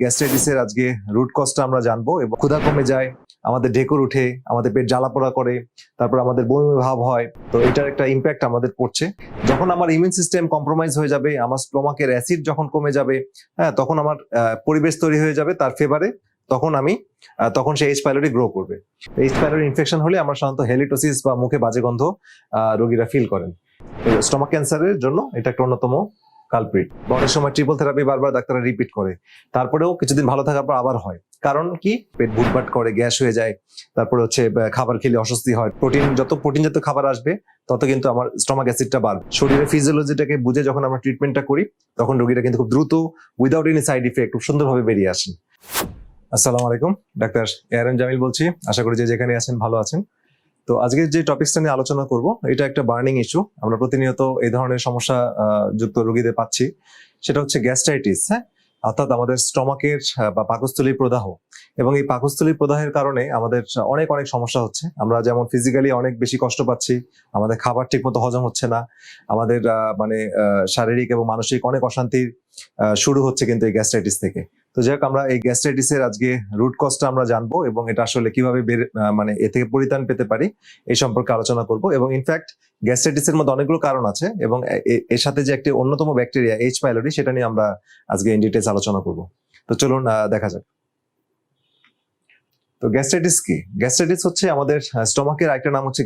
গ্যাস্ট্রাইটিসের আজকে রুট কজটা আমরা জানব এবং ক্ষুধা কমে যায়, আমাদের ঢেকুর উঠে, আমাদের পেট জ্বালা পোড়া করে, তারপর আমাদের বমি ভাব হয়। তো এটার একটা ইম্প্যাক্ট আমাদের পড়ছে। যখন আমার ইমিউন সিস্টেম কম্প্রোমাইজ হয়ে যাবে, আমার স্টোমাকের অ্যাসিড যখন কমে যাবে হ্যাঁ তখন আমার পরিবেশ তৈরি হয়ে যাবে তার ফেভারে তখন আমি তখন সেই এইচ পাইলরি গ্রো করবে। এইচ পাইলরি ইনফেকশন হলে আমরা সাধারণত হেলিটোসিস বা মুখে বাজে গন্ধ রোগীরা ফিল করেন। স্টোমাক ক্যান্সারের জন্য এটা একটা অন্যতম কালপ্রিট অনেক সময় ট্রিপল থেরাপি বারবার ডাক্তাররা রিপিট করে। তারপরেও কিছুদিন ভালো থাকার পর আবার হয়। কারণ কি? পেট ভুটভাট করে, গ্যাস হয়ে যায়, তারপরে হচ্ছে খাবার খেলে অস্বস্তি হয়। প্রোটিন যত প্রোটিন জাতীয় খাবার আসবে, তত কিন্তু আমার স্টমাক অ্যাসিডটা বাড়বে। শরীরের ফিজিওলজিটাকে বুঝে যখন আমরা ট্রিটমেন্টটা করি, তখন রোগীরা কিন্তু খুব দ্রুত উইদাউট এনি সাইড ইফেক্ট খুব সুন্দরভাবে বেরিয়ে আসেন। আসসালামু আলাইকুম, ডাক্তার এআরএম জামিল বলছি। আশা করি যে যেখানে আছেন, ভালো আছেন। তো আজকে যে টপিকসটা নিয়ে আলোচনা করব, এটা একটা বার্নিং ইস্যু আমরা প্রতিনিয়ত এই ধরনের সমস্যা যুক্ত রোগীদের পাচ্ছি। সেটা হচ্ছে গ্যাস্ট্রাইটিস হ্যাঁ? অর্থাৎ আমাদের স্টমাকের বা পাকস্থলীর প্রদাহ। এবং এই পাকস্থলীর প্রদাহের কারণে আমাদের অনেক অনেক সমস্যা হচ্ছে। আমরা যেমন ফিজিক্যালি অনেক বেশি কষ্ট পাচ্ছি, আমাদের খাবার ঠিকমতো হজম হচ্ছে না, আমাদের মানে শারীরিক এবং মানসিক অনেক অশান্তির শুরু হচ্ছে কিন্তু এই গ্যাস্ট্রাইটিস থেকে। তো যাই হোক, আমরা এই গ্যাস্ট্রাইটিসের আজকে রুট কজটা আমরা জানব এবং এটা আসলে কীভাবে মানে এ থেকে পরিত্রাণ পেতে পারি এই সম্পর্কে আলোচনা করব। এবং ইনফ্যাক্ট গ্যাস্ট্রাইটিসের মধ্যে অনেকগুলো কারণ আছে এবং এর সাথে যে একটি অন্যতম ব্যাকটেরিয়া এইচ পাইলোরি সেটা নিয়ে আমরা আজকে ইন ডিটেলস আলোচনা করব। তো চলুন দেখা যাক। তো গ্যাস্ট্রাইটিস কি? গ্যাস্ট্রাইটিস হচ্ছে আমাদের স্টমাকের আরেকটা নাম হচ্ছে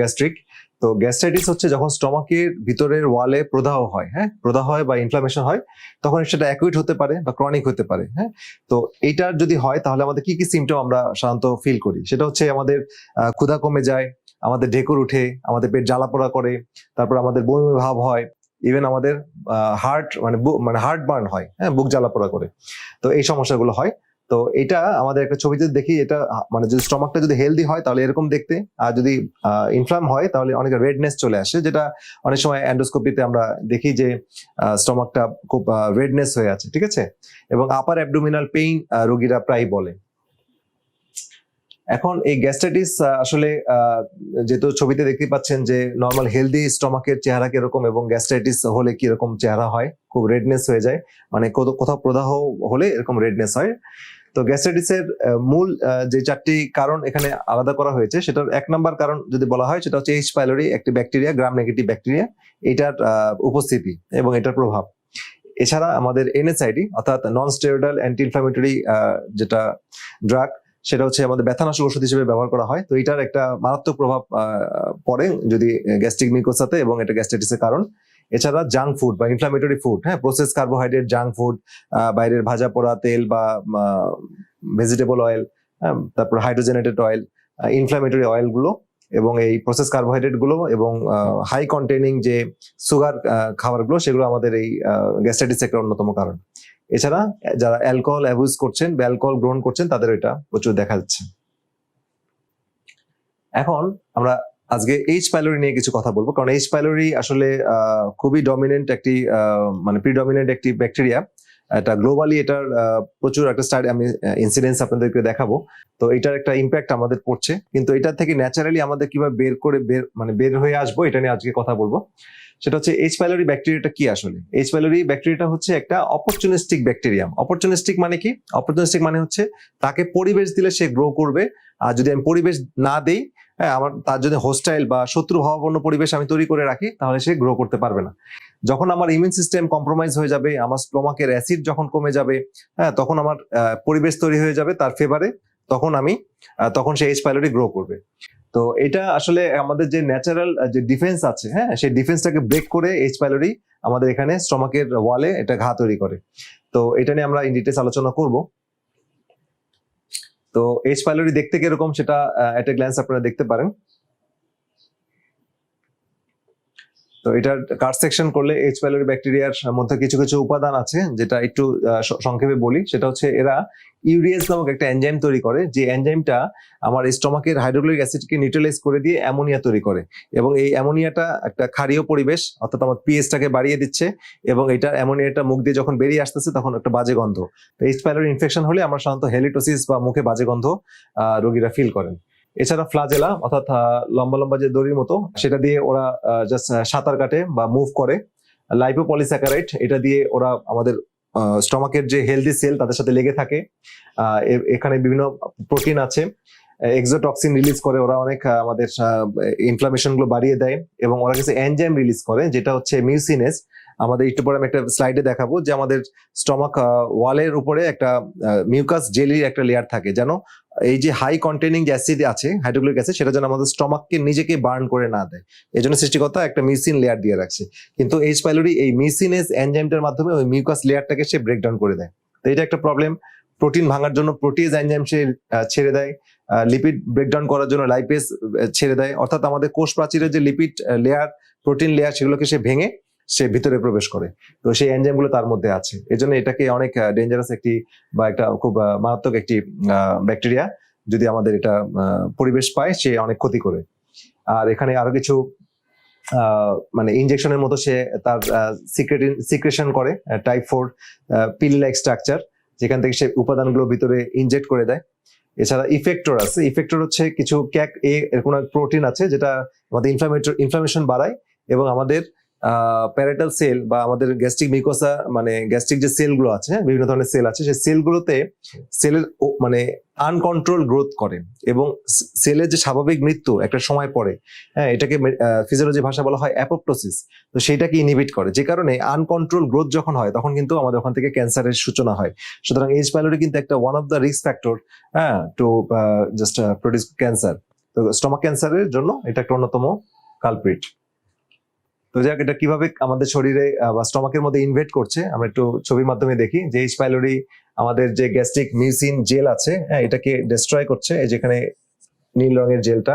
গ্যাস্ট্রিক তো গ্যাস্ট্রাইটিস হচ্ছে যখন স্টমাকের ভিতরের ওয়ালে প্রদাহ হয় হ্যাঁ? প্রদাহ হয় বা ইনফ্লামেশন হয়, তখন সেটা অ্যাকুইট হতে পারে বা ক্রনিক হতে পারে হ্যাঁ? তো এইটার যদি হয়, তাহলে আমাদের কি কি সিমটম আমরা সাধারণত ফিল করি? সেটা হচ্ছে আমাদের ক্ষুধা কমে যায়, আমাদের ঢেকুর উঠে, আমাদের পেট জ্বালা পোড়া করে, তারপর আমাদের বমি ভাব হয় ইভেন আমাদের হার্ট মানে মানে হার্ট বার্ন হয় হ্যাঁ? বুক জ্বালা পোড়া করে। তো এই সমস্যাগুলো হয়। তো এটা আমাদের একটা ছবিতে দেখি, এটা মানে যদি স্টমাকটা যদি হেলদি হয় তাহলে এরকম দেখতে। আর যদি ইনফ্লাম হয় তাহলে অনেক রেডনেস চলে আসে, যেটা অনেক সময় অ্যান্ডোস্কোপিতে আমরা দেখি যে স্টমাকটা খুব রেডনেস হয়ে আছে, ঠিক আছে? এবং আপার অ্যাবডোমিনাল পেইন রোগীরা প্রায় বলে। এখন এই গ্যাস্ট্রাইটিস আসলে যেহেতু ছবিতে দেখতে পাচ্ছেন যে নর্মাল হেলদি স্টমাকের চেহারা কীরকম এবং গ্যাস্ট্রাইটিস হলে কীরকম চেহারা হয়, খুব রেডনেস হয়ে যায়। মানে কোথাও প্রদাহ হলে এরকম রেডনেস হয়। তো গ্যাস্ট্রাইটিসের মূল যে চারটি কারণ এখানে আলাদা করা হয়েছে, সেটার এক নম্বর কারণ যদি বলা হয়, সেটা হচ্ছে এইচ পাইলোরি একটি ব্যাকটেরিয়া গ্রাম নেগেটিভ ব্যাকটেরিয়া এটার উপস্থিতি এবং এটার প্রভাব। এছাড়া আমাদের এনএসআইডি অর্থাৎ নন স্টেরয়েডাল অ্যান্টি ইনফ্লামেটরি যেটা ড্রাগ সেটা হচ্ছে আমাদের ব্যথানাশক ওষুধ হিসেবে ব্যবহার করা হয়। তো এটার একটা মারাত্মক প্রভাব পড়ে যদি গ্যাস্ট্রিক মিকোসাতে এবং এটা গ্যাস্ট্রাইটিসের কারণ। এছাড়া জাঙ্ক ফুড বা ইনফ্লামেটরি ফুড হ্যাঁ প্রসেস কার্বোহাইড্রেট জাঙ্ক ফুড বাইরের ভাজা পোড়া, তেল বা ভেজিটেবল অয়েল তারপর হাইড্রোজেনেটেড অয়েল ইনফ্লামেটরি অয়েলগুলো এবং এই প্রসেস কার্বোহাইড্রেটগুলো এবং হাই কন্টেনিং যে সুগার খাবারগুলো, সেগুলো আমাদের এই গ্যাস্ট্রাইটিস একটা অন্যতম কারণ। এছাড়া যারা অ্যালকোহল অ্যাবিউজ করছেন বা অ্যালকোহল গ্রহণ করছেন, তাদের এটা প্রচুর দেখা যাচ্ছে। এখন আমরা আজকে এইচ পাইলোরি নিয়ে কিছু কথা বলব। কারণ এইচ পাইলোরি আসলে খুবই ডমিনেন্ট একটি মানে প্রিডমিনেন্ট একটি ব্যাকটেরিয়া এটা গ্লোবালি এটার প্রচুর একটা স্টাডি আমি ইনসিডেন্স আপনাদেরকে দেখাবো। তো এটার একটা ইম্প্যাক্ট আমাদের পড়ছে। কিন্তু এটার থেকে ন্যাচারালি আমাদের কীভাবে বের করে, বের মানে বের হয়ে আসব, এটা নিয়ে আজকে কথা বলব। সেটা হচ্ছে এইচ পাইলোরি ব্যাকটেরিয়াটা কি আসলে? এইচ পাইলোরি ব্যাকটেরিয়াটা হচ্ছে একটা অপরচুনিস্টিক ব্যাকটেরিয়াম অপরচুনিস্টিক মানে কি? অপরচুনিস্টিক মানে হচ্ছে তাকে পরিবেশ দিলে সে গ্রো করবে। আর যদি আমি পরিবেশ না দেই হ্যাঁ আমার তার যদি হোস্টাইল বা শত্রু ভাবাপন্ন পরিবেশ আমি তৈরি করে রাখি, তাহলে সে গ্রো করতে পারবে না। যখন আমার ইমিউন সিস্টেম কম্প্রোমাইজ হয়ে যাবে, আমার স্টোমাকের অ্যাসিড যখন কমে যাবে হ্যাঁ তখন আমার পরিবেশ তৈরি হয়ে যাবে তার ফেভারে তখন আমি তখন সে এইচ পাইলোরি গ্রো করবে। তো এটা আসলে আমাদের যে ন্যাচারাল যে ডিফেন্স আছে হ্যাঁ সেই ডিফেন্সটাকে ব্রেক করে এইচ প্যালোরি আমাদের এখানে স্টমাকের ওয়ালে এটা ঘা তৈরি করে। তো এটা নিয়ে আমরা ইন ডিটেলস আলোচনা করব। তো এইচ প্যালোরি দেখতে কীরকম সেটা এট এ গ্ল্যান্স আপনারা দেখতে পারেন। তো এটার কার সেকশন করলে এইচ পাইলোরি ব্যাকটেরিয়ার মধ্যে কিছু কিছু উপাদান আছে, যেটা একটু সংক্ষেপে বলি। সেটা হচ্ছে এরা ইউরিয়াস নামক একটা এনজাইম তৈরি করে, যে এনজাইমটা আমার স্টমাকের হাইড্রোক্লোরিক অ্যাসিডকে নিউট্রালাইজ করে দিয়ে অ্যামোনিয়া তৈরি করে। এবং এই অ্যামোনিয়াটা একটা ক্ষারীয় পরিবেশ, অর্থাৎ আমার পিএইচটাকে বাড়িয়ে দিচ্ছে, এবং এটা অ্যামোনিয়াটা মুখ দিয়ে যখন বেরিয়ে আসতেছে, তখন একটা বাজে গন্ধ। তো এইচ পাইলোরি ইনফেকশন হলে আমরা সাধারণত হেলিটোসিস বা মুখে বাজে গন্ধ রোগীরা ফিল করেন। এছাড়া ফ্লাজেলা, অর্থাৎ লম্বা লম্বা যে দড়ির মতো, সেটা দিয়ে ওরা জাস্ট সাঁতার কাটে বা মুভ করে। লাইপোপলিস্যাকারাইড এটা দিয়ে ওরা আমাদের স্টমাকের যে হেলদি সেল তাদের সাথে লেগে থাকে। এখানে বিভিন্ন প্রোটিন আছে। এক্সোটক্সিন রিলিজ করে ওরা অনেক আমাদের ইনফ্লামেশনগুলো বাড়িয়ে দেয় এবং ওরা কিছু এনজাইম রিলিজ করে, যেটা হচ্ছে মিউসিনেস আমাদের একটু পরে আমি একটা স্লাইডে দেখাবো যে আমাদের স্টমাক ওয়ালের উপরে একটা মিউকাস জেলির একটা লেয়ার থাকে। যেন এই যে হাই কন্টেনিং অ্যাসিড আছে হাইড্রোক্লোরিক অ্যাসিড সেটা যেন আমাদের স্টমাককে নিজেকে বার্ন করে না দেয়। এই জন্য সৃষ্টিকর্তা একটা মিউসিন লেয়ার দিয়ে রাখছে। কিন্তু এইচ পাইলোরি এই মিউসিনেস এনজাইমটার মাধ্যমে ওই মিউকাস লেয়ারটাকে সে ব্রেকডাউন করে দেয়। তো এটা একটা প্রবলেম প্রোটিন ভাঙার জন্য প্রোটিজ এনজাইম সে ছেড়ে দেয়। লিপিড ব্রেকডাউন করার জন্য লাইপেস ছেড়ে দেয়। অর্থাৎ আমাদের কোষ প্রাচীরের যে লিপিড লেয়ার প্রোটিন লেয়ার সেগুলোকে সে ভেঙে সে ভিতরে প্রবেশ করে। তো সেই এনজাইমগুলো তার মধ্যে আছে। এই জন্য এটাকে অনেক ডেঞ্জারাস একটি বা একটা খুব মারাত্মক একটি ব্যাকটেরিয়া যদি আমাদের এটা পরিবেশ পায়, সে অনেক ক্ষতি করে। আর এখানে আরও কিছু মানে ইনজেকশনের মতো সে তার সিক্রেট সিক্রেশন করে type four pill like structure যেখান থেকে সে উপাদানগুলো ভিতরে ইনজেক্ট করে দেয়। এছাড়া ইফেক্টর আছে। ইফেক্টর হচ্ছে কিছু ক্যাক এ, এর কোনো প্রোটিন আছে যেটা আমাদের ইনফ্লামেটর ইনফ্লামেশন বাড়ায় এবং আমাদের প্যারাটাল সেল বা আমাদের গ্যাস্ট্রিক মিকোসা মানে গ্যাস্ট্রিক যে সেলগুলো আছে হ্যাঁ, বিভিন্ন ধরনের সেল আছে সেই সেলগুলোতে সেলের মানে আনকন্ট্রোল গ্রোথ করে এবং সেলের যে স্বাভাবিক মৃত্যু একটা সময় পরে হ্যাঁ এটাকে ফিজিওলজি ভাষা বলা হয় অ্যাপোপ্টোসিস তো সেটাকে ইনহিবিট করে। যে কারণে আনকন্ট্রোল গ্রোথ যখন হয় তখন কিন্তু আমাদের ওখান থেকে ক্যান্সারের সূচনা হয়। সুতরাং এইচ পাইলোরি কিন্তু একটা one of the risk factor হ্যাঁ টু জাস্ট প্রডিউস ক্যান্সার তো স্টমাক ক্যান্সারের জন্য এটা একটা অন্যতম কালপ্রিট তো যাক, এটা কীভাবে আমাদের শরীরে বা স্টমাকের মধ্যে ইনভেট করছে, আমরা একটু ছবির মাধ্যমে দেখি। যে এইচ পাইলোরি আমাদের যে গ্যাস্ট্রিক মিউসিন জেল আছে হ্যাঁ এটাকে ডিস্ট্রয় করছে, এই যেখানে নীল রঙের জেলটা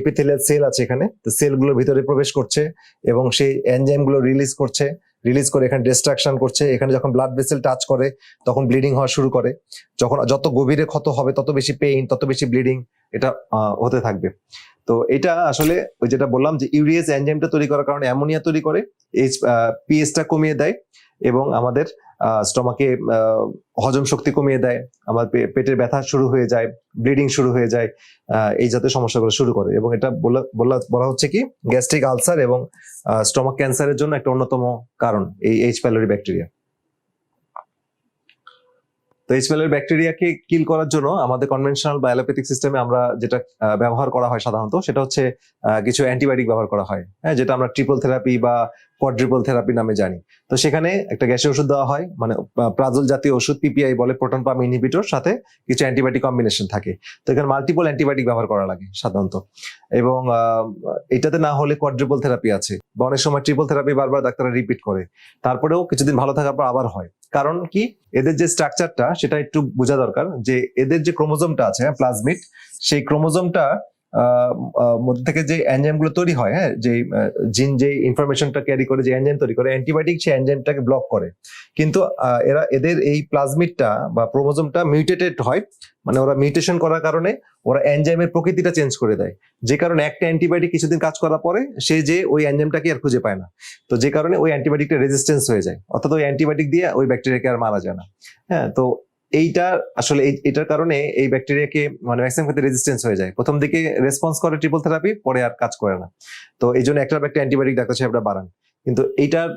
এপিথেলিয়াল সেল আছে এখানে, তো সেলগুলোর ভিতরে প্রবেশ করছে এবং সেই এনজাইমগুলো রিলিজ করছে রিলিজ করে এখানে ডিস্ট্রাকশন করছে। এখানে যখন ব্লাড ভেসেল টাচ করে, তখন ব্লিডিং হওয়া শুরু করে। যখন যত গভীরে ক্ষত হবে, তত বেশি পেইন তত বেশি ব্লিডিং এটা হতে থাকবে। তো এটা আসলে ওই যেটা বললাম যে ইউরিয়াস এনজাইমটা তৈরি করার কারণে অ্যামোনিয়া তৈরি করে এইচ পিএসটা কমিয়ে দেয় এবং আমাদের স্টমাকে হজম শক্তি কমিয়ে দেয়, আমার পেটের ব্যথা শুরু হয়ে যায়, ব্লিডিং শুরু হয়ে যায় এই জাতীয় সমস্যাগুলো শুরু করে এবং এটা বলা বলা হচ্ছে কি গ্যাস্ট্রিক আলসার এবং স্টমাক ক্যান্সারের জন্য একটা অন্যতম কারণ এই এইচ প্যালোরি ব্যাকটেরিয়া তো এইচ প্যালোরি ব্যাকটেরিয়াকে কিল করার জন্য আমাদের কনভেনশনাল বা অ্যালোপ্যাথিক সিস্টেমে আমরা যেটা ব্যবহার করা হয় সাধারণত সেটা হচ্ছে কিছু অ্যান্টিবায়োটিক ব্যবহার করা হয়। হ্যাঁ যেটা আমরা ট্রিপল থেরাপি বা কোয়াড্রিপল থেরাপি নামে জানি। তো সেখানে একটা গ্যাসের ওষুধ দেওয়া হয় মানে প্রাজল জাতীয় ওষুধ পিপিআই বলে প্রোটন পাম্প ইনহিবিটর সাথে কিছু অ্যান্টিবায়োটিক কম্বিনেশন থাকে। তো এখানে মাল্টিপল অ্যান্টিবায়োটিক ব্যবহার করা লাগে সাধারণত। এবং এটাতে না হলে কোয়াড্রিপল থেরাপি আছে। বা অনেক সময় ট্রিপল থেরাপি বারবার ডাক্তাররা রিপিট করে। তারপরেও কিছুদিন ভালো থাকার পর আবার হয়। কারণ কি? এদের যে স্ট্রাকচারটা সেটা একটু বোঝা দরকার যে এদের যে ক্রোমোজোমটা আছে প্লাজমিড সেই ক্রোমোজোমটা মধ্যে থেকে যে এনজাইমগুলো তৈরি হয় হ্যাঁ যে জিন যে ইনফরমেশনটা ক্যারি করে, যে এনজাইম তৈরি করে অ্যান্টিবায়োটিক সেই এনজাইমটাকে ব্লক করে। কিন্তু এরা, এদের এই প্লাজমিডটা বা ক্রোমোজোমটা মিউটেটেড হয় মানে ওরা মিউটেশন করার কারণে ওরা এনজাইমের প্রকৃতিটা চেঞ্জ করে দেয়। যে কারণে একটা অ্যান্টিবায়োটিক কিছুদিন কাজ করার পরে সে যে ওই এনজাইমটাকে আর খুঁজে পায় না। তো যে কারণে ওই অ্যান্টিবায়োটিকটা রেজিস্টেন্স হয়ে যায়। অর্থাৎ ওই অ্যান্টিবায়োটিক দিয়ে ওই ব্যাকটেরিয়াকে আর মারা যায় না। হ্যাঁ তো এইটা আসলে এটার কারণে এই ব্যাকটেরিয়াকে মানে ম্যাক্সিমাম ক্ষেত্রে রেজিস্টেন্স হয়ে যায়। প্রথম দিকে রেসপন্স করে ট্রিপল থেরাপি পরে আর কাজ করে না। তো এই জন্য একটা একটা অ্যান্টিবায়োটিক ডাক্তার সাহেবরা বাড়ান। কিন্তু এইটার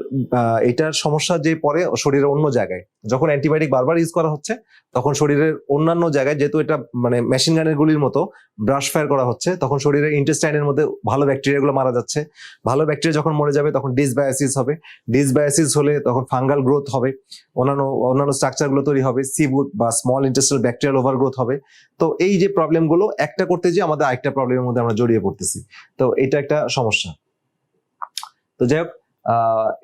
এটার সমস্যা যে পরে শরীরের অন্য জায়গায়। যখন অ্যান্টিবায়োটিক বারবার ইউজ করা হচ্ছে, তখন শরীরের অন্যান্য জায়গায় যেহেতু এটা মানে মেশিন গানের গুলির মতো ব্রাশ ফায়ার করা হচ্ছে, তখন শরীরের ইন্টেস্টাইনের মধ্যে ভালো ব্যাকটেরিয়াগুলো মারা যাচ্ছে। ভালো ব্যাকটেরিয়া যখন মরে যাবে, তখন ডিসবায়োসিস হবে। ডিসবায়োসিস হলে তখন ফাঙ্গাল গ্রোথ হবে। অন্যান্য অন্যান্য স্ট্রাকচারগুলো তৈরি হবে। সিবুট বা small intestinal bacterial overgrowth হবে। তো এই যে প্রবলেমগুলো একটা করতে যে আমাদের আরেকটা প্রবলেমের মধ্যে আমরা জড়িয়ে পড়তেছি। তো এটা একটা সমস্যা। তো যাই হোক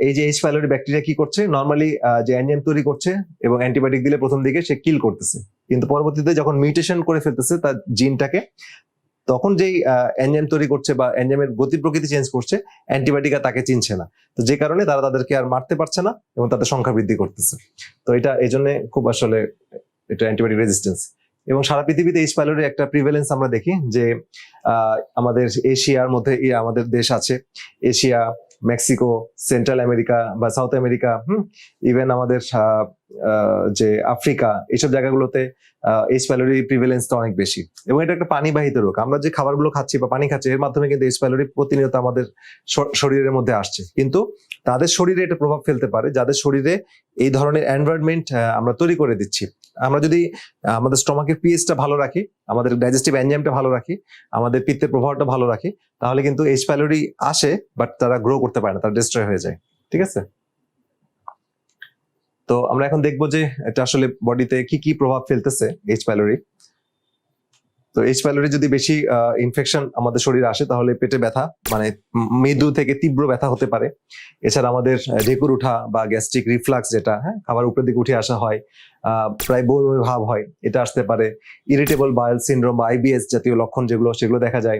এই যে এইচ প্যালোরি ব্যাকটেরিয়া কি করছে? নর্মালি যে এনজাইম তৈরি করছে এবং অ্যান্টিবায়োটিক দিলে প্রথম দিকে সে কিল করতেছে। কিন্তু পরবর্তীতে যখন মিউটেশন করে ফেলতেছে তার জিনটাকে তখন যেই এনজাইম তৈরি করছে বা এনজাইমের গতি প্রকৃতি চেঞ্জ করছে অ্যান্টিবায়োটিক তাকে চিনছে না। তো যে কারণে তারা তাদেরকে আর মারতে পারছে না এবং তাদের সংখ্যা বৃদ্ধি করতেছে। তো এটা এই জন্য খুব আসলে এটা অ্যান্টিবায়োটিক রেজিস্ট্যান্স এবং সারা পৃথিবীতে এইচ পাইলোরের একটা প্রিভেলেন্স আমরা দেখি যে আমাদের এশিয়ার মধ্যে আমাদের দেশ আছে। এশিয়া মেক্সিকো সেন্ট্রাল আমেরিকা বা সাউথ আমেরিকা হুম ইভেন আমাদের যে আফ্রিকা, এইসব জায়গাগুলোতে এইচ প্যালোরি প্রিভেলেন্সটা অনেক বেশি। এবং এটা একটা পানিবাহিত রোগ। আমরা যে খাবারগুলো খাচ্ছি বা পানি খাচ্ছি, এর মাধ্যমে কিন্তু এইচ প্যালোরি প্রতিনিয়ত আমাদের শরীরের মধ্যে আসছে। কিন্তু তাদের শরীরে এটা প্রভাব ফেলতে পারে। যাদের শরীরে এই ধরনের এনভায়রনমেন্ট আমরা তৈরি করে দিচ্ছি। আমরা যদি আমাদের স্টমাকের পিএইচটা ভালো রাখি, আমাদের ডাইজেস্টিভ এনজাইমটা ভালো রাখি, আমাদের পিত্তের প্রভাবটা ভালো রাখি, তাহলে কিন্তু এইচ প্যালোরি আসে বাট তারা গ্রো করতে পারে না, তারা ডিস্ট্রয় হয়ে যায়। ঠিক আছে? তো আমরা এখন দেখব যে এটা আসলে বডিতে কি কি প্রভাব ফেলতেছে এইচ প্যালোরি তো এইচ প্যালোরি যদি বেশি ইনফেকশন আমাদের শরীরে আসে, তাহলে পেটে ব্যথা মানে মৃদু থেকে তীব্র ব্যথা হতে পারে। এছাড়া আমাদের ঢেকুর উঠা বা গ্যাস্ট্রিক রিফ্লাক্স যেটা হ্যাঁ খাবার উপরের দিকে উঠে আসা হয় প্রায় বমি ভাব হয়, এটা আসতে পারে। ইরিটেবল বায়াল সিনড্রোম বা আইবিএস জাতীয় লক্ষণ যেগুলো, সেগুলো দেখা যায়।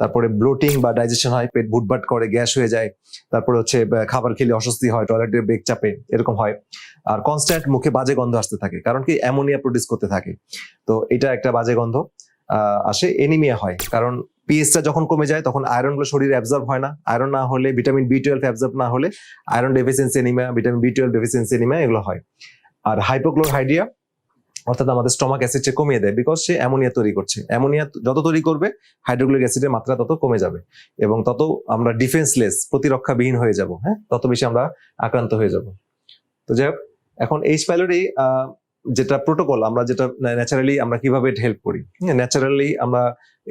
তারপরে ব্লোটিং বা ডাইজেশন হয়, পেট ভুটভাট করে, গ্যাস হয়ে যায়। তারপরে হচ্ছে খাবার খেলে অস্বস্তি হয় টয়লেটের বেগ চাপে, এরকম হয়। আর কনস্ট্যান্ট মুখে বাজে গন্ধ আসতে থাকে, কারণ কি, অ্যামোনিয়া প্রডিউস করতে থাকে। তো এটা একটা বাজে গন্ধ। আসে এনিমিয়া হয়। কারণ পিএসটা যখন কমে যায়, তখন আয়রনগুলো শরীরে অ্যাবজর্ব হয় না। আয়রন না হলে ভিটামিন বি টুয়েলভ অ্যাবজর্ব না হলে iron deficiency anaemia vitamin B twelve deficiency anaemia এগুলো হয়। আর হাইপোক্লোরহাইড্রিয়া অর্থাৎ আমাদের স্টমাক অ্যাসিডকে কমিয়ে দেয় বিকজ সে অ্যামোনিয়া তৈরি করছে। অ্যামোনিয়া যত তৈরি করবে হাইড্রোক্লোরিক অ্যাসিডের মাত্রা তত কমে যাবে। এবং তত আমরা ডিফেন্সলেস প্রতিরক্ষাবিহীন হয়ে যাব হ্যাঁ? তত বেশি আমরা আক্রান্ত হয়ে যাব। তো যাই হোক, এখন এইচ প্যালোরি যেটা প্রোটোকল আমরা যেটা ন্যাচারালি আমরা কীভাবে হেল্প করি? ন্যাচারালি আমরা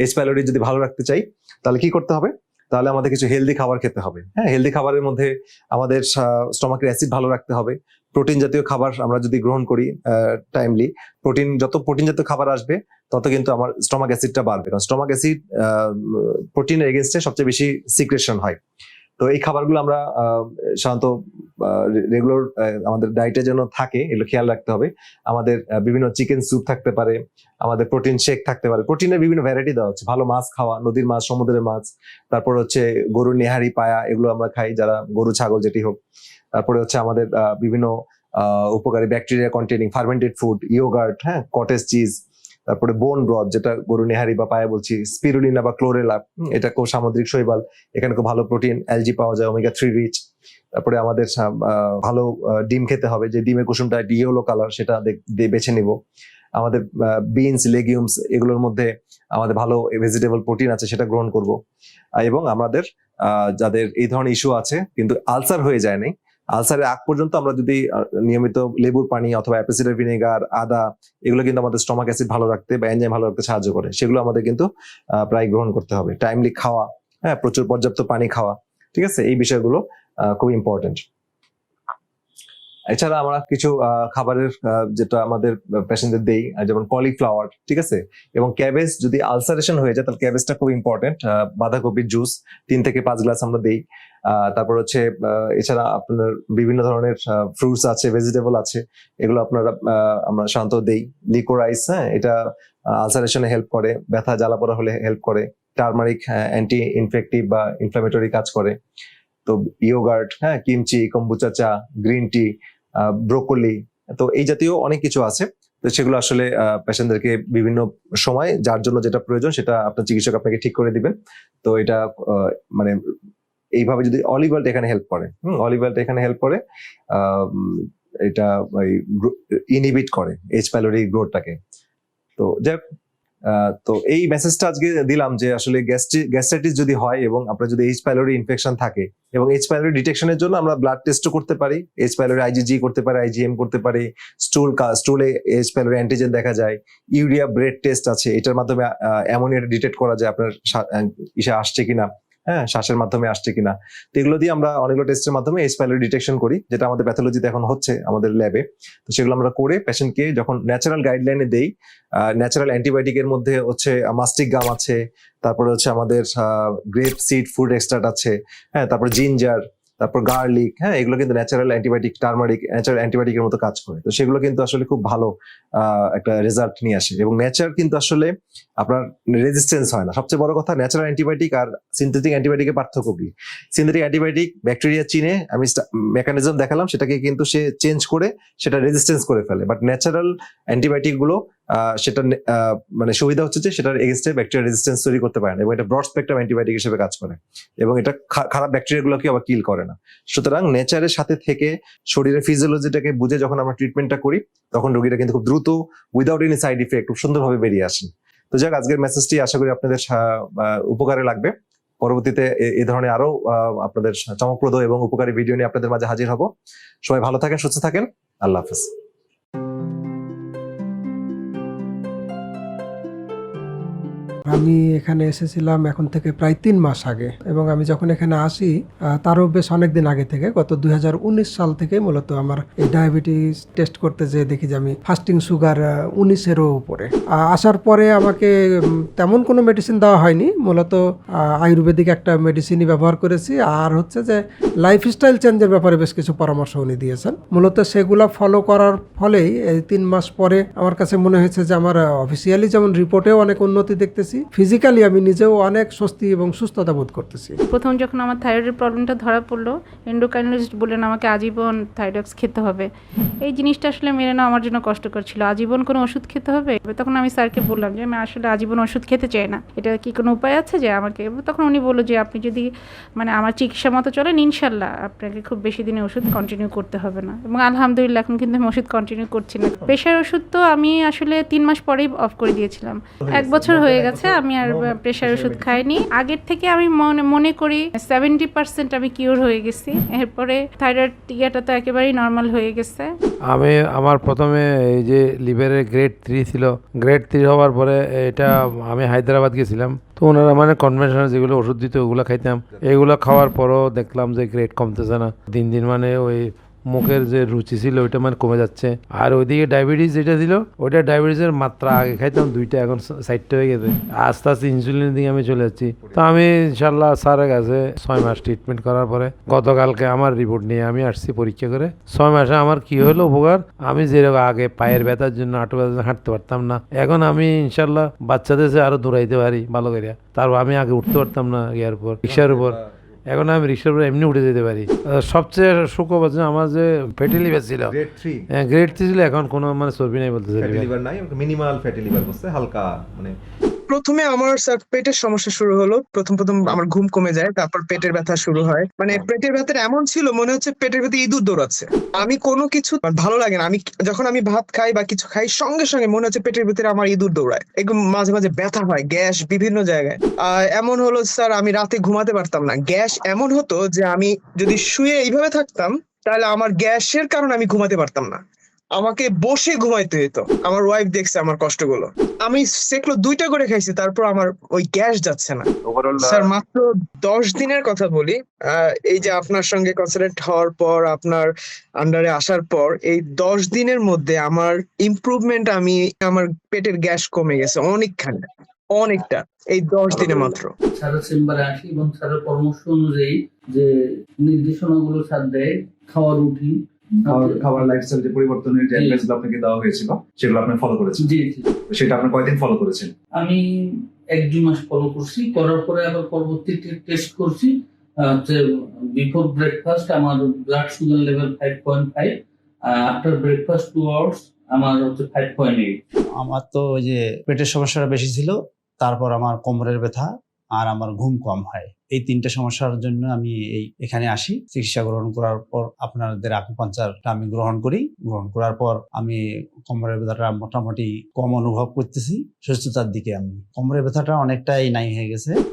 এইচ প্যালোরি যদি ভালো রাখতে চাই, তাহলে কি করতে হবে? তাহলে আমাদের কিছু হেলদি খাবার খেতে হবে। হ্যাঁ হেলদি খাবারের মধ্যে আমাদের স্টমাকের অ্যাসিড ভালো রাখতে হবে। প্রোটিন জাতীয় খাবার আমরা যদি গ্রহণ করি টাইমলি প্রোটিন যত প্রোটিন জাতীয় খাবার আসবে, তত কিন্তু আমার স্টমাক অ্যাসিডটা বাড়বে। কারণ স্টমাক অ্যাসিড প্রোটিনের এগেনস্টে সবচেয়ে বেশি সিক্রেশন হয়। তো এই খাবারগুলো আমরা সাধারণত রেগুলার আমাদের ডায়েটে যেন থাকে, এগুলো খেয়াল রাখতে হবে। আমাদের বিভিন্ন চিকেন স্যুপ থাকতে পারে, আমাদের প্রোটিন শেক থাকতে পারে। প্রোটিনের বিভিন্ন ভ্যারাইটি দেওয়া হচ্ছে। ভালো মাছ খাওয়া, নদীর মাছ, সমুদ্রের মাছ, তারপর হচ্ছে গরুর নেহারি পায়া, এগুলো আমরা খাই, যারা গরু, ছাগল যেটি হোক। তারপরে হচ্ছে আমাদের বিভিন্ন উপকারী bacteria containing fermented food yogurt হ্যাঁ কটেজ চিজ তারপরে বোন ব্রথ যেটা গরু নেহারি বা পায়া বলছি স্পিরুলিনা বা ক্লোরেলা এটা খুব সামুদ্রিক শৈবাল এখানে খুব ভালো প্রোটিন এলজি পাওয়া যায় ওমেগা থ্রি রিচ তারপরে আমাদের ভালো ডিম খেতে হবে যে ডিমের কুসুমটা ইয়েলো কালার সেটা বেছে নিব। আমাদের বিনস লেগিউমস এগুলোর মধ্যে আমাদের ভালো ভেজিটেবল প্রোটিন আছে সেটা গ্রহণ করব। এবং আমাদের আহ, যাদের এই ধরনের ইস্যু আছে কিন্তু আলসার হয়ে যায় নাই আলসারের আগ পর্যন্ত আমরা যদি নিয়মিত লেবুর পানি অথবা অ্যাপিসিডার ভিনেগার, আদা, এগুলো কিন্তু আমাদের স্টমাক অ্যাসিড ভালো রাখতে বা এনজাইম ভালো রাখতে সাহায্য করে। সেগুলো আমাদের কিন্তু প্রায় গ্রহণ করতে হবে। টাইমলি খাওয়া হ্যাঁ প্রচুর পর্যাপ্ত পানি খাওয়া, ঠিক আছে? এই বিষয়গুলো খুব ইম্পর্টেন্ট এছাড়া আমরা কিছু খাবারের যেটা আমাদের পেশেন্টদের দেই যেমন কলিফ্লাওয়ার ঠিক আছে? এবং ক্যাবেজ যদি আলসারেশন হয়ে যায়, তাহলে ক্যাবেজটা খুব ইম্পর্টেন্ট বাঁধাকপির জুস তিন থেকে পাঁচ গ্লাস আমরা দেই। তারপর হচ্ছে এছাড়া আপনার বিভিন্ন ধরনের ফ্রুটস আছে ভেজিটেবল আছে, এগুলো আপনারা আমরা সাধারণত দেই। লিকোরাইস হ্যাঁ এটা আলসারেশনে হেল্প করে, ব্যথা, জ্বালা পোড়া হলে হেল্প করে টার্মারিক অ্যান্টি ইনফেক্টিভ বা ইনফ্লামেটরি কাজ করে। তো ইয়োগার্ট হ্যাঁ কিমচি কম্বুচা চা গ্রিন টি ব্রোকলি তো এই জাতীয় অনেক কিছু আছে। তো সেগুলো আসলে পেশেন্টদেরকে বিভিন্ন সময়, যার জন্য যেটা প্রয়োজন সেটা আপনার চিকিৎসক আপনাকে ঠিক করে দিবেন তো এটা মানে এইভাবে যদি অলিভ অয়েলটা এখানে হেল্প করে, হুম অলিভ অয়েলটা এখানে হেল্প করে এটা ইনহিবিট করে এইচ প্যালোরি গ্রোথটাকে তো যাই তো এই মেসেজটা আজকে দিলাম যে আসলে গ্যাস্ট্রাইটিস যদি হয় এবং আপনার যদি এইচ প্যালোরি ইনফেকশন থাকে এবং এইচ পাইলোরি ডিটেকশনের জন্য আমরা ব্লাড টেস্টও করতে পারি এইচ প্যালোরি আইজিজি করতে পারি আইজিএম করতে পারি স্টুল স্টুলে এইচ প্যালোরি অ্যান্টিজেন দেখা যায় ইউরিয়া ব্রেড টেস্ট আছে, এটার মাধ্যমে অ্যামোনিয়াটা ডিটেক্ট করা যায় আপনার ইসে আসছে কিনা। হ্যাঁ শ্বাসের মাধ্যমে আসছে কিনা। তো এগুলো দিয়ে আমরা অনেকগুলো টেস্টের মাধ্যমে এস প্যালোরি ডিটেকশন করি, যেটা আমাদের প্যাথোলজিতে এখন হচ্ছে আমাদের ল্যাবে তো সেগুলো আমরা করে পেশেন্টকে যখন ন্যাচারাল গাইডলাইনে দেই ন্যাচারাল অ্যান্টিবায়োটিকের মধ্যে হচ্ছে মাস্টিক গাম আছে, তারপরে হচ্ছে আমাদের গ্রেপ সিড ফুড এক্সট্রাক্ট আছে হ্যাঁ তারপর জিঞ্জার তারপর গার্লিক হ্যাঁ এগুলো কিন্তু ন্যাচারাল অ্যান্টিবায়োটিক টার্মারিক ন্যাচারাল অ্যান্টিবায়োটিকের মতো কাজ করে। তো সেগুলো কিন্তু আসলে খুব ভালো একটা রেজাল্ট নিয়ে আসে। এবং ন্যাচার কিন্তু আসলে আপনার রেজিস্টেন্স হয় না। সবচেয়ে বড় কথা ন্যাচারাল অ্যান্টিবায়োটিক আর সিনথেটিক অ্যান্টিবায়োটিকের পার্থক্য কি? সিনথেটিক অ্যান্টিবায়োটিক ব্যাকটেরিয়া চিনে আমি মেকানিজম দেখালাম সেটাকে কিন্তু সে চেঞ্জ করে সেটা রেজিস্টেন্স করে ফেলে। বাট ন্যাচারাল অ্যান্টিবায়োটিকগুলো আহ, সেটা মানে সুবিধা হচ্ছে যে সেটার এগেনস্টে ব্যাকটেরিয়া রেজিস্ট্যান্স তৈরি করতে পারে না এবং এটা ব্রড স্পেকট্রাম অ্যান্টিবায়োটিক হিসেবে কাজ করে এবং এটা খারাপ ব্যাকটেরিয়াগুলোকে আবার কিল করে না। সুতরাং নেচারের সাথে থেকে শরীরের ফিজিওলজিটাকে বুঝে যখন আমরা ট্রিটমেন্টটা করি, তখন রোগীরা কিন্তু খুব দ্রুত উইদাউট এনি সাইড ইফেক্ট খুব সুন্দরভাবে বেরিয়ে আসেন। তো যাক, আজকের মেসেজটি আশা করি আপনাদের উপকারে লাগবে। পরবর্তীতে এ- ধরনের আরও আপনাদের চমকপ্রদ এবং উপকারী ভিডিও নিয়ে আপনাদের মাঝে হাজির হব। সবাই ভালো থাকেন, সুস্থ থাকেন। আল্লাহ হাফেজ। আমি এখানে এসেছিলাম এখন থেকে প্রায় তিন মাস আগে এবং আমি যখন এখানে আসি তারও বেশ অনেক দিন আগে থেকে, গত দুই হাজার উনিশ সাল থেকে মূলত আমার এই ডায়াবেটিস টেস্ট করতে যেয়ে দেখি যে আমি ফাস্টিং সুগার উনিশেরও উপরে। আসার পরে আমাকে তেমন কোনো মেডিসিন দেওয়া হয়নি, মূলত আয়ুর্বেদিক একটা মেডিসিনই ব্যবহার করেছি। আর হচ্ছে যে লাইফস্টাইল চেঞ্জের ব্যাপারে বেশ কিছু পরামর্শ উনি দিয়েছেন। মূলত সেগুলা ফলো করার ফলেই এই তিন মাস পরে আমার কাছে মনে হয়েছে যে আমার অফিসিয়ালি যেমন রিপোর্টেও অনেক উন্নতি দেখতেছি ফিজিক্যালি আমি নিজেও অনেক স্বস্তি এবং সুস্থতা বোধ করতেছি। প্রথম যখন আমার থাইরয়েডের প্রবলেমটা ধরা পড়ল এন্ডোকাইনোলজিস্ট বললেন আমাকে আজীবন থাইরয়েডস খেতে হবে। এই জিনিসটা আসলে মেনে নেওয়া আমার জন্য কষ্টকর ছিল। আজীবন কোনো ওষুধ খেতে হবে? তখন আমি স্যারকে বললাম যে আমি আসলে আজীবন ওষুধ খেতে চাই না। এটা কি কোনো উপায় আছে যে আমাকে? তখন উনি বলল যে আপনি যদি মানে আমার চিকিৎসা মতো চলেন ইনশাল্লাহ আপনাকে খুব বেশি দিনে ওষুধ কন্টিনিউ করতে হবে না। এবং আলহামদুলিল্লাহ এখন কিন্তু আমি ওষুধ কন্টিনিউ করছি না। প্রেশার ওষুধ তো আমি আসলে তিন মাস পরেই অফ করে দিয়েছিলাম। এক বছর হয়ে গেছে। আমি আর প্রেশার ওষুধ খাইনি। আগের থেকে আমি মনে মনে করি সেভেন্টি পার্সেন্ট আমি কিওর হয়ে গেছি। এরপরে থাইরয়েড ইয়াটা তো একেবারেই নর্মাল হয়ে গেছে। আমি আমার প্রথমে এই যে লিভারের গ্রেড থ্রি ছিল গ্রেড থ্রি হওয়ার পরে এটা আমি হায়দ্রাবাদ গেছিলাম। তো ওনারা মানে কনভেনশনাল যেগুলো ওষুধ দিত ওগুলো খাইতাম। এগুলো খাওয়ার পরও দেখলাম যে গ্রেড কমতেছে না। দিন দিন মানে ওই মুখের যে রুচি ছিল ওইটা মানে কমে যাচ্ছে। আর ওইদিকে ডায়াবেটিস যেটা ছিল, ওইটা ডায়াবেটিসের মাত্রা আগে খাইতাম দুইটা, এখন সাইডটা হয়ে গেছে। আস্তে আস্তে ইনসুলিনের দিকে আমি চলে যাচ্ছি। তো আমি ইনশাল্লাহ স্যারের কাছে ছয় মাস ট্রিটমেন্ট করার পরে গতকালকে আমার রিপোর্ট নিয়ে আমি আসছি পরীক্ষা করে। ছয় মাসে আমার কি হলো উপকার? আমি যেরকম আগে পায়ের ব্যথার জন্য হাঁটু ব্যথার জন্য হাঁটতে পারতাম না। এখন আমি ইনশাল্লাহ বাচ্চাদের আরও দৌড়াইতে পারি ভালো করে তারপর আমি আগে উঠতে পারতাম না ইয়ার উপর রিক্সার উপর। এখন আমি রিক্সার উপরে এমনি উঠে যেতে পারি। সবচেয়ে সুখবর যে আমার যে ফ্যাটি লিভার ছিল গ্রেড থ্রি গ্রেড থ্রি ছিল এখন কোনো মানে চর্বি নাই বলতে ফ্যাটি লিভার নাই মিনিমাল ফ্যাটি লিভার বলতে হালকা মানে প্রথমে আমার স্যার পেটের সমস্যা শুরু হলো। প্রথম প্রথম আমার ঘুম কমে যায় তারপর পেটের ব্যথা শুরু হয়। মানে পেটের ব্যথাটা এমন ছিল মনে হচ্ছে পেটের ভেতরে ইঁদুর দৌড়াচ্ছে। আমি কোনো কিছু ভালো লাগে না। আমি যখন আমি ভাত খাই বা কিছু খাই সঙ্গে সঙ্গে মনে হচ্ছে পেটের ভেতরে আমার ইঁদুর দৌড়ায়। একদম মাঝে মাঝে ব্যথা হয় গ্যাস বিভিন্ন জায়গায়। আহ, এমন হলো স্যার আমি রাতে ঘুমাতে পারতাম না। গ্যাস এমন হতো যে আমি যদি শুয়ে এইভাবে থাকতাম তাহলে আমার গ্যাসের কারণে আমি ঘুমাতে পারতাম না। আমাকে বসে ঘুমাইতে হতো আমার ওয়াইফ দেখছে আমার কষ্টগুলো। আমি সেগুলো দুইটা করে খাইছি তারপর আমার ওই গ্যাস যাচ্ছে না। স্যার মাত্র দশ দিনের কথা বলি আহ, এই যে আপনার সঙ্গে কনসাল্টেন্ট হওয়ার পর আপনার আন্ডারে আসার পর এই দশ দিনের মধ্যে আমার ইমপ্রুভমেন্ট আমি আমার পেটের গ্যাস কমে গেছে অনেকখানি অনেকটা এই দশ দিনে মাত্র। স্যারের চেম্বারে আসি এবং স্যারের পরামর্শ অনুযায়ী যে নির্দেশনাগুলো স্যার দেয় খাওয়ার রুটিন খাবার লাইফস্টাইল যে পরিবর্তনের যে জি। অ্যাডভাইসগুলো আপনাকে দেওয়া হয়েছিল সেগুলো আপনি ফলো করেছেন? জি জি। সেটা আপনি কয়দিন ফলো করেছেন? আমি এক দুই মাস ফলো করছি করার পরে আবার পরবর্তী টেস্ট করছি বিফোর ব্রেকফাস্ট আমার blood sugar level five point five after breakfast two hours আমার হচ্ছে ফাইভ পয়েন্ট এইট আমার তো ওই যে পেটের সমস্যাটা বেশি ছিল তারপর আমার কোমরের ব্যথা আর আমার ঘুম কম হয়। এই তিনটা সমস্যার জন্য আমি এই এখানে আসি। চিকিৎসা গ্রহণ করার পর আপনাদের আকুপাঞ্চারটা আমি গ্রহণ করি। গ্রহণ করার পর আমি কোমরের ব্যথাটা মোটামুটি কম অনুভব করতেছি। সুস্থতার দিকে আমি। কোমরের ব্যথাটা অনেকটাই নাই হয়ে গেছে।